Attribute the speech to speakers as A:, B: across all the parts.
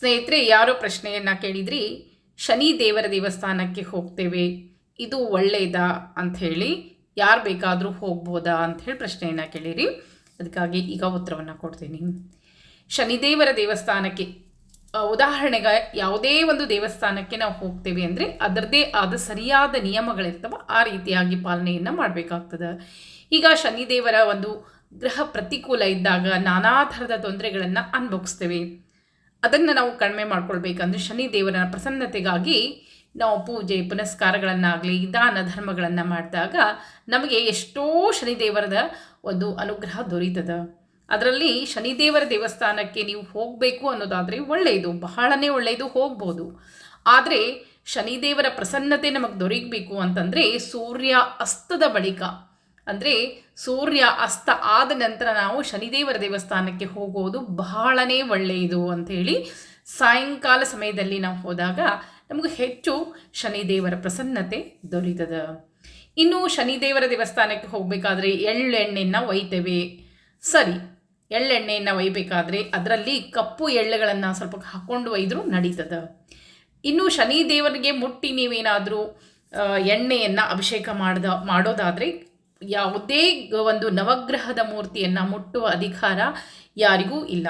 A: ಸ್ನೇಹಿತರೆ, ಯಾರೋ ಪ್ರಶ್ನೆಯನ್ನು ಕೇಳಿದ್ರಿ, ಶನಿ ದೇವರ ದೇವಸ್ಥಾನಕ್ಕೆ ಹೋಗ್ತೇವೆ, ಇದು ಒಳ್ಳೆಯದಾ ಅಂಥೇಳಿ ಯಾರು ಬೇಕಾದರೂ ಹೋಗ್ಬೋದಾ ಅಂಥೇಳಿ ಪ್ರಶ್ನೆಯನ್ನು ಕೇಳಿರಿ. ಅದಕ್ಕಾಗಿ ಈಗ ಉತ್ತರವನ್ನು ಕೊಡ್ತೀನಿ. ಶನಿದೇವರ ದೇವಸ್ಥಾನಕ್ಕೆ ಉದಾಹರಣೆಗೆ ಯಾವುದೇ ಒಂದು ದೇವಸ್ಥಾನಕ್ಕೆ ನಾವು ಹೋಗ್ತೇವೆ ಅಂದರೆ, ಅದರದ್ದೇ ಆದ ಸರಿಯಾದ ನಿಯಮಗಳಿರ್ತವೆ, ಆ ರೀತಿಯಾಗಿ ಪಾಲನೆಯನ್ನು ಮಾಡಬೇಕಾಗ್ತದೆ. ಈಗ ಶನಿದೇವರ ಒಂದು ಗ್ರಹ ಪ್ರತಿಕೂಲ ಇದ್ದಾಗ ನಾನಾ ಥರದ ತೊಂದರೆಗಳನ್ನು ಅನುಭವಿಸ್ತೇವೆ. ಅದನ್ನು ನಾವು ಕಡಿಮೆ ಮಾಡ್ಕೊಳ್ಬೇಕಂದ್ರೆ ಶನಿ ದೇವರ ಪ್ರಸನ್ನತೆಗಾಗಿ ನಾವು ಪೂಜೆ, ಪುನಸ್ಕಾರಗಳನ್ನಾಗಲಿ, ದಾನ ಧರ್ಮಗಳನ್ನು ಮಾಡಿದಾಗ ನಮಗೆ ಎಷ್ಟೋ ಶನಿದೇವರದ ಒಂದು ಅನುಗ್ರಹ ದೊರೀತದ. ಅದರಲ್ಲಿ ಶನಿದೇವರ ದೇವಸ್ಥಾನಕ್ಕೆ ನೀವು ಹೋಗಬೇಕು ಅನ್ನೋದಾದರೆ ಒಳ್ಳೆಯದು ಬಹಳನೇ ಒಳ್ಳೆಯದು ಹೋಗ್ಬೋದು. ಆದರೆ ಶನಿದೇವರ ಪ್ರಸನ್ನತೆ ನಮಗೆ ದೊರಕಬೇಕು ಅಂತಂದರೆ ಸೂರ್ಯ ಅಸ್ತದ ಬಳಿಕ. ಅಂದರೆ ಸೂರ್ಯ ಅಸ್ತ ಆದ ನಂತರ ನಾವು ಶನಿದೇವರ ದೇವಸ್ಥಾನಕ್ಕೆ ಹೋಗೋದು ಬಹಳನೇ ಒಳ್ಳೆಯದು ಅಂಥೇಳಿ ಸಾಯಂಕಾಲ ಸಮಯದಲ್ಲಿ ನಾವು ಹೋದಾಗ ನಮಗೆ ಹೆಚ್ಚು ಶನಿದೇವರ ಪ್ರಸನ್ನತೆ ದೊರೀತದ. ಇನ್ನು ಶನಿದೇವರ ದೇವಸ್ಥಾನಕ್ಕೆ ಹೋಗಬೇಕಾದ್ರೆ ಎಳ್ಳೆಣ್ಣೆಯನ್ನು ಒಯ್ತೇವೆ. ಸರಿ ಎಳ್ಳೆಣ್ಣೆಯನ್ನು ಒಯ್ಬೇಕಾದ್ರೆ ಅದರಲ್ಲಿ ಕಪ್ಪು ಎಳ್ಳುಗಳನ್ನು ಸ್ವಲ್ಪ ಹಾಕ್ಕೊಂಡು ಒಯ್ದರೂ ನಡೀತದ. ಇನ್ನು ಶನಿ ದೇವರಿಗೆ ಮುಟ್ಟಿ ನೀವೇನಾದರೂ ಎಣ್ಣೆಯನ್ನು ಅಭಿಷೇಕ ಮಾಡ್ದ, ಮಾಡೋದಾದರೆ ಯಾವುದೇ ಒಂದು ನವಗ್ರಹದ ಮೂರ್ತಿಯನ್ನು ಮುಟ್ಟುವ ಅಧಿಕಾರ ಯಾರಿಗೂ ಇಲ್ಲ.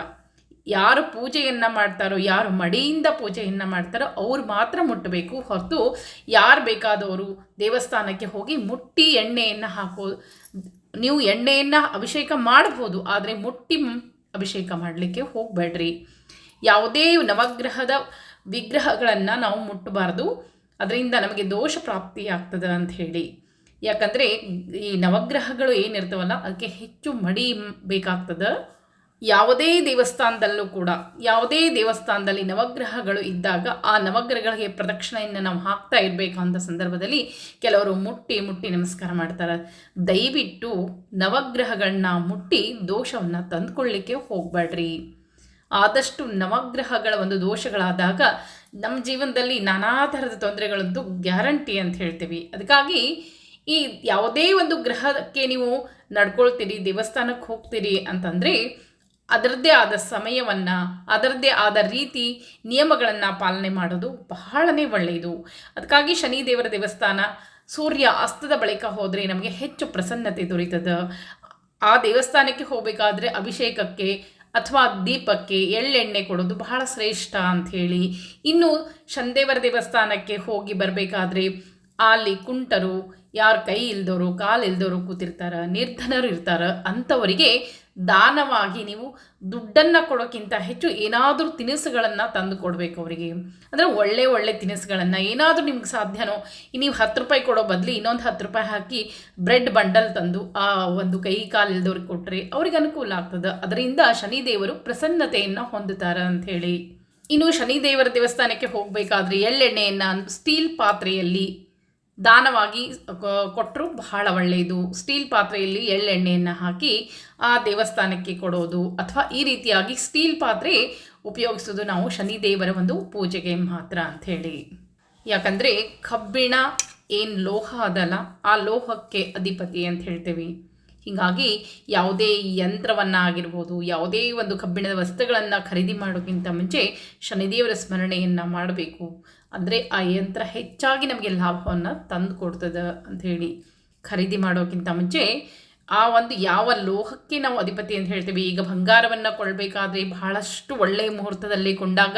A: ಯಾರು ಪೂಜೆಯನ್ನು ಮಾಡ್ತಾರೋ, ಯಾರು ಮಡಿಯಿಂದ ಪೂಜೆಯನ್ನು ಮಾಡ್ತಾರೋ ಅವ್ರು ಮಾತ್ರ ಮುಟ್ಟಬೇಕು. ಹೊರತು ಯಾರು ಬೇಕಾದವರು ದೇವಸ್ಥಾನಕ್ಕೆ ಹೋಗಿ ಮುಟ್ಟಿ ಎಣ್ಣೆಯನ್ನು ಹಾಕೋ, ನೀವು ಎಣ್ಣೆಯನ್ನು ಅಭಿಷೇಕ ಮಾಡ್ಬೋದು, ಆದರೆ ಮುಟ್ಟಿ ಅಭಿಷೇಕ ಮಾಡಲಿಕ್ಕೆ ಹೋಗಬೇಡ್ರಿ. ಯಾವುದೇ ನವಗ್ರಹದ ವಿಗ್ರಹಗಳನ್ನು ನಾವು ಮುಟ್ಟಬಾರ್ದು. ಅದರಿಂದ ನಮಗೆ ದೋಷ ಪ್ರಾಪ್ತಿಯಾಗ್ತದೆ ಅಂತ ಹೇಳಿ. ಯಾಕಂದರೆ ಈ ನವಗ್ರಹಗಳು ಏನಿರ್ತವಲ್ಲ, ಅದಕ್ಕೆ ಹೆಚ್ಚು ಮಡಿ ಬೇಕಾಗ್ತದೆ. ಯಾವುದೇ ದೇವಸ್ಥಾನದಲ್ಲೂ ಕೂಡ, ಯಾವುದೇ ದೇವಸ್ಥಾನದಲ್ಲಿ ನವಗ್ರಹಗಳು ಇದ್ದಾಗ ಆ ನವಗ್ರಹಗಳಿಗೆ ಪ್ರದಕ್ಷಿಣೆಯನ್ನು ನಾವು ಹಾಕ್ತಾ ಇರಬೇಕಂತ ಸಂದರ್ಭದಲ್ಲಿ ಕೆಲವರು ಮುಟ್ಟಿ ಮುಟ್ಟಿ ನಮಸ್ಕಾರ ಮಾಡ್ತಾರೆ. ದಯವಿಟ್ಟು ನವಗ್ರಹಗಳನ್ನ ಮುಟ್ಟಿ ದೋಷವನ್ನು ತಂದುಕೊಳ್ಳಿಕ್ಕೆ ಹೋಗಬೇಡ್ರಿ ಆದಷ್ಟು ನವಗ್ರಹಗಳ ಒಂದು ದೋಷಗಳಾದಾಗ ನಮ್ಮ ಜೀವನದಲ್ಲಿ ನಾನಾ ಥರದ ತೊಂದರೆಗಳಂತೂ ಗ್ಯಾರಂಟಿ ಅಂತ ಹೇಳ್ತೀವಿ. ಅದಕ್ಕಾಗಿ ಈ ಯಾವುದೇ ಒಂದು ಗ್ರಹಕ್ಕೆ ನೀವು ನಡ್ಕೊಳ್ತೀರಿ, ದೇವಸ್ಥಾನಕ್ಕೆ ಹೋಗ್ತೀರಿ ಅಂತಂದರೆ ಅದರದ್ದೇ ಆದ ಸಮಯವನ್ನು, ಅದರದ್ದೇ ಆದ ರೀತಿ ನಿಯಮಗಳನ್ನು ಪಾಲನೆ ಮಾಡೋದು ಬಹಳನೇ ಒಳ್ಳೆಯದು. ಅದಕ್ಕಾಗಿ ಶನಿ ದೇವರ ದೇವಸ್ಥಾನ ಸೂರ್ಯ ಅಸ್ತದ ಬಳಿಕ ಹೋದರೆ ನಮಗೆ ಹೆಚ್ಚು ಪ್ರಸನ್ನತೆ ದೊರೀತದ. ಆ ದೇವಸ್ಥಾನಕ್ಕೆ ಹೋಗಬೇಕಾದ್ರೆ ಅಭಿಷೇಕಕ್ಕೆ ಅಥವಾ ದೀಪಕ್ಕೆ ಎಳ್ಳೆಣ್ಣೆ ಕೊಡೋದು ಬಹಳ ಶ್ರೇಷ್ಠ ಅಂಥೇಳಿ. ಇನ್ನು ಶನಿದೇವರ ದೇವಸ್ಥಾನಕ್ಕೆ ಹೋಗಿ ಬರಬೇಕಾದ್ರೆ ಅಲ್ಲಿ ಕುಂಟರು, ಯಾರ ಕೈ ಇಲ್ದವರು ಕಾಲು ಇಲ್ದವರು ಕೂತಿರ್ತಾರ, ನಿರ್ಧನರು ಇರ್ತಾರ, ಅಂಥವರಿಗೆ ದಾನವಾಗಿ ನೀವು ದುಡ್ಡನ್ನು ಕೊಡೋಕ್ಕಿಂತ ಹೆಚ್ಚು ಏನಾದರೂ ತಿನಿಸುಗಳನ್ನು ತಂದು ಕೊಡಬೇಕು ಅವರಿಗೆ. ಅಂದರೆ ಒಳ್ಳೆ ಒಳ್ಳೆ ತಿನಿಸುಗಳನ್ನು ಏನಾದರೂ ನಿಮ್ಗೆ ಸಾಧ್ಯನೋ ನೀವು ಹತ್ತು ರೂಪಾಯಿ ಕೊಡೋ ಬದಲು ಇನ್ನೊಂದು ಹತ್ತು ರೂಪಾಯಿ ಹಾಕಿ ಬ್ರೆಡ್ ಬಂಡಲ್ ತಂದು ಆ ಒಂದು ಕೈ ಕಾಲು ಇಲ್ದವ್ರಿಗೆ ಕೊಟ್ಟರೆ ಅವ್ರಿಗೆ ಅನುಕೂಲ ಆಗ್ತದೆ. ಅದರಿಂದ ಶನಿದೇವರು ಪ್ರಸನ್ನತೆಯನ್ನು ಹೊಂದುತ್ತಾರೆ ಅಂಥೇಳಿ ಇನ್ನು ಶನಿದೇವರ ದೇವಸ್ಥಾನಕ್ಕೆ ಹೋಗಬೇಕಾದ್ರೆ ಎಳ್ಳೆಣ್ಣೆಯನ್ನು, ಸ್ಟೀಲ್ ಪಾತ್ರೆಯಲ್ಲಿ ದಾನವಾಗಿ ಕೊಟ್ಟರು ಬಹಳ ಒಳ್ಳೆಯದು. ಸ್ಟೀಲ್ ಪಾತ್ರೆಯಲ್ಲಿ ಎಳ್ಳೆಣ್ಣೆಯನ್ನು ಹಾಕಿ ಆ ದೇವಸ್ಥಾನಕ್ಕೆ ಕೊಡೋದು ಅಥವಾ ಈ ರೀತಿಯಾಗಿ ಸ್ಟೀಲ್ ಪಾತ್ರೆ ಉಪಯೋಗಿಸೋದು ನಾವು ಶನಿದೇವರ ಒಂದು ಪೂಜೆಗೆ ಮಾತ್ರ ಅಂಥೇಳಿ ಯಾಕಂದರೆ ಕಬ್ಬಿಣ ಏನು ಲೋಹ ಅದಲ್ಲ, ಆ ಲೋಹಕ್ಕೆ ಅಧಿಪತಿ ಅಂತ ಹೇಳ್ತೇವೆ. ಹೀಗಾಗಿ ಯಾವುದೇ ಯಂತ್ರವನ್ನಾಗಿರ್ಬೋದು, ಯಾವುದೇ ಒಂದು ಕಬ್ಬಿಣದ ವಸ್ತುಗಳನ್ನು ಖರೀದಿ ಮಾಡೋಕ್ಕಿಂತ ಮುಂಚೆ ಶನಿದೇವರ ಸ್ಮರಣೆಯನ್ನು ಮಾಡಬೇಕು. ಅಂದರೆ ಆ ಯಂತ್ರ ಹೆಚ್ಚಾಗಿ ನಮಗೆ ಲಾಭವನ್ನು ತಂದು ಕೊಡ್ತದೆ ಅಂಥೇಳಿ ಖರೀದಿ ಮಾಡೋಕ್ಕಿಂತ ಮುಂಚೆ ಆ ಒಂದು ಯಾವ ಲೋಹಕ್ಕೆ ನಾವು ಅಧಿಪತಿ ಅಂತ ಹೇಳ್ತೀವಿ, ಈಗ ಬಂಗಾರವನ್ನು ಕೊಡಬೇಕಾದ್ರೆ ಬಹಳಷ್ಟು ಒಳ್ಳೆಯ ಮುಹೂರ್ತದಲ್ಲಿ ಕೊಂಡಾಗ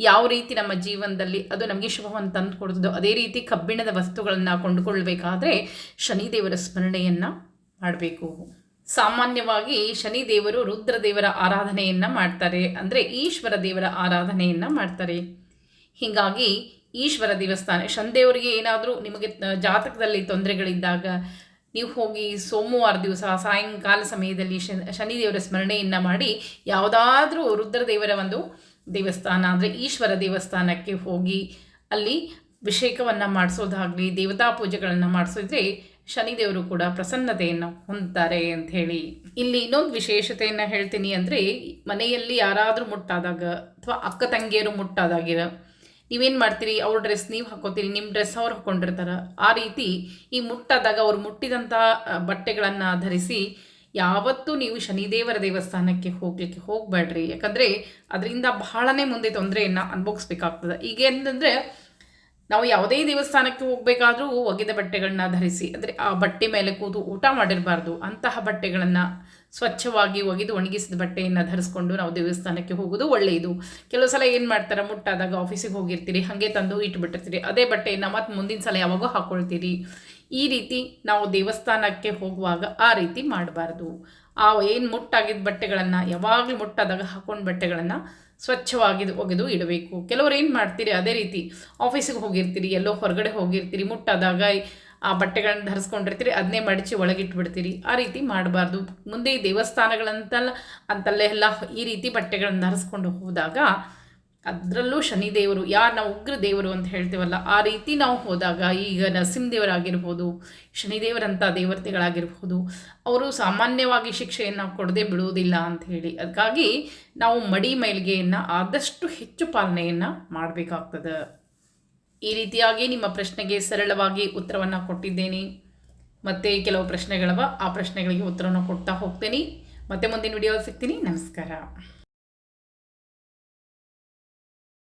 A: ಯಾವ ರೀತಿ ನಮ್ಮ ಜೀವನದಲ್ಲಿ ಅದು ನಮಗೆ ಶುಭವನ್ನು ತಂದು ಕೊಡ್ತದೋ ಅದೇ ರೀತಿ ಕಬ್ಬಿಣದ ವಸ್ತುಗಳನ್ನು ಕೊಂಡುಕೊಳ್ಬೇಕಾದ್ರೆ ಶನಿದೇವರ ಸ್ಮರಣೆಯನ್ನು ಮಾಡಬೇಕು. ಸಾಮಾನ್ಯವಾಗಿ ಶನಿ ದೇವರು ರುದ್ರದೇವರ ಆರಾಧನೆಯನ್ನು ಮಾಡ್ತಾರೆ. ಅಂದರೆ ಈಶ್ವರ ದೇವರ ಆರಾಧನೆಯನ್ನು ಮಾಡ್ತಾರೆ. ಹೀಗಾಗಿ ಈಶ್ವರ ದೇವಸ್ಥಾನ, ಶನಿದೇವರಿಗೆ ಏನಾದರೂ ನಿಮಗೆ ಜಾತಕದಲ್ಲಿ ತೊಂದರೆಗಳಿದ್ದಾಗ ನೀವು ಹೋಗಿ ಸೋಮವಾರ ದಿವಸ, ಸಾಯಂಕಾಲ ಸಮಯದಲ್ಲಿ ಶನಿ ಶನಿದೇವರ ಸ್ಮರಣೆಯನ್ನು ಮಾಡಿ ಯಾವುದಾದ್ರೂ ರುದ್ರದೇವರ ಒಂದು ದೇವಸ್ಥಾನ, ಅಂದರೆ ಈಶ್ವರ ದೇವಸ್ಥಾನಕ್ಕೆ ಹೋಗಿ ಅಲ್ಲಿ ಅಭಿಷೇಕವನ್ನು ಮಾಡಿಸೋದಾಗಲಿ, ದೇವತಾ ಪೂಜೆಗಳನ್ನು ಮಾಡಿಸಿದ್ರೆ ಶನಿದೇವರು ಕೂಡ ಪ್ರಸನ್ನತೆಯನ್ನು ಹೊಂದುತ್ತಾರೆ ಅಂತ ಹೇಳಿ. ಇಲ್ಲಿ ಇನ್ನೊಂದು ವಿಶೇಷತೆಯನ್ನು ಹೇಳ್ತೀನಿ ಅಂದರೆ, ಮನೆಯಲ್ಲಿ ಯಾರಾದರೂ ಮುಟ್ಟಾದಾಗ ಅಥವಾ ಅಕ್ಕ ತಂಗಿಯರು ಮುಟ್ಟಾದಾಗಿರ, ನೀವೇನು ಮಾಡ್ತೀರಿ? ಅವ್ರ ಡ್ರೆಸ್ ನೀವು ಹಾಕೋತೀರಿ ನಿಮ್ಮ ಡ್ರೆಸ್ ಅವ್ರು ಹಾಕ್ಕೊಂಡಿರ್ತಾರೆ ಆ ರೀತಿ ಈ ಮುಟ್ಟಾದಾಗ ಅವ್ರು ಮುಟ್ಟಿದಂಥ ಬಟ್ಟೆಗಳನ್ನು ಧರಿಸಿ ಯಾವತ್ತೂ ನೀವು ಶನಿದೇವರ ದೇವಸ್ಥಾನಕ್ಕೆ ಹೋಗಲಿಕ್ಕೆ ಹೋಗಬೇಡ್ರಿ ಯಾಕಂದರೆ, ಅದರಿಂದ ಬಹಳನೇ ಮುಂದೆ ತೊಂದರೆಯನ್ನು ಅನುಭವಿಸ್ಬೇಕಾಗ್ತದೆ. ಈಗ ಏನಂದರೆ ನಾವು ಯಾವುದೇ ದೇವಸ್ಥಾನಕ್ಕೆ ಹೋಗಬೇಕಾದ್ರೂ ಒಗೆದ ಬಟ್ಟೆಗಳನ್ನ ಧರಿಸಿ, ಅಂದರೆ ಆ ಬಟ್ಟೆ ಮೇಲೆ ಕೂತು ಊಟ ಮಾಡಿರಬಾರ್ದು, ಅಂತಹ ಬಟ್ಟೆಗಳನ್ನು ಸ್ವಚ್ಛವಾಗಿ ಒಗೆದು ಒಣಗಿಸಿದ ಬಟ್ಟೆಯನ್ನು ಧರಿಸ್ಕೊಂಡು ನಾವು ದೇವಸ್ಥಾನಕ್ಕೆ ಹೋಗೋದು ಒಳ್ಳೆಯದು. ಕೆಲವು ಸಲ ಏನು ಮಾಡ್ತಾರೆ, ಮುಟ್ಟಾದಾಗ ಆಫೀಸಿಗೆ ಹೋಗಿರ್ತೀರಿ, ಹಾಗೆ ತಂದು ಇಟ್ಬಿಟ್ಟಿರ್ತೀರಿ, ಅದೇ ಬಟ್ಟೆಯನ್ನು ಮತ್ತು ಮುಂದಿನ ಸಲ ಯಾವಾಗೋ ಹಾಕ್ಕೊಳ್ತೀರಿ ಈ ರೀತಿ ನಾವು ದೇವಸ್ಥಾನಕ್ಕೆ ಹೋಗುವಾಗ ಆ ರೀತಿ ಮಾಡಬಾರ್ದು. ಆ ಏನು ಮುಟ್ಟಾಗಿದ್ದ ಬಟ್ಟೆಗಳನ್ನು, ಯಾವಾಗಲೂ ಮುಟ್ಟಾದಾಗ ಹಾಕೊಂಡು ಬಟ್ಟೆಗಳನ್ನು ಸ್ವಚ್ಛವಾಗಿ ಒಗೆದು ಇಡಬೇಕು. ಕೆಲವರು ಏನು ಮಾಡ್ತೀರಿ, ಅದೇ ರೀತಿ ಆಫೀಸಿಗೆ ಹೋಗಿರ್ತೀರಿ, ಎಲ್ಲೋ ಹೊರಗಡೆ ಹೋಗಿರ್ತೀರಿ, ಮುಟ್ಟಾದಾಗ ಆ ಬಟ್ಟೆಗಳನ್ನ ಧರಿಸ್ಕೊಂಡಿರ್ತೀರಿ ಅದನ್ನೇ ಮಡಚಿ ಒಳಗಿಟ್ಬಿಡ್ತೀರಿ, ಆ ರೀತಿ ಮಾಡಬಾರ್ದು. ಮುಂದೆ ದೇವಸ್ಥಾನಗಳಂತಲ್ಲ, ಅಂತಲ್ಲೇ ಎಲ್ಲ ಈ ರೀತಿ ಬಟ್ಟೆಗಳನ್ನು ಧರಿಸ್ಕೊಂಡು ಹೋದಾಗ ಅದರಲ್ಲೂ ಶನಿದೇವರು, ಯಾರು ನಾವು ಉಗ್ರ ದೇವರು ಅಂತ ಹೇಳ್ತೀವಲ್ಲ, ಆ ರೀತಿ ನಾವು ಹೋದಾಗ ಈಗ ನರಸಿಂಹದೇವರಾಗಿರ್ಬೋದು, ಶನಿದೇವರಂಥ ದೇವತೆಗಳಾಗಿರ್ಬೋದು, ಅವರು ಸಾಮಾನ್ಯವಾಗಿ ಶಿಕ್ಷೆಯನ್ನು ಕೊಡದೆ ಬಿಡುವುದಿಲ್ಲ ಅಂತ ಹೇಳಿ. ಅದಕ್ಕಾಗಿ ನಾವು ಮಡಿ ಮೈಲ್ಗೆಯನ್ನು ಆದಷ್ಟು ಹೆಚ್ಚು ಪಾಲನೆಯನ್ನು ಮಾಡಬೇಕಾಗ್ತದೆ. ಈ ರೀತಿಯಾಗಿ ನಿಮ್ಮ ಪ್ರಶ್ನೆಗೆ ಸರಳವಾಗಿ ಉತ್ತರವನ್ನು ಕೊಟ್ಟಿದ್ದೇನೆ. ಮತ್ತು ಕೆಲವು ಪ್ರಶ್ನೆಗಳವ, ಆ ಪ್ರಶ್ನೆಗಳಿಗೆ ಉತ್ತರವನ್ನು ಕೊಡ್ತಾ ಹೋಗ್ತೀನಿ. ಮತ್ತೆ ಮುಂದಿನ ವಿಡಿಯೋ ಸಿಗ್ತೀನಿ. ನಮಸ್ಕಾರ.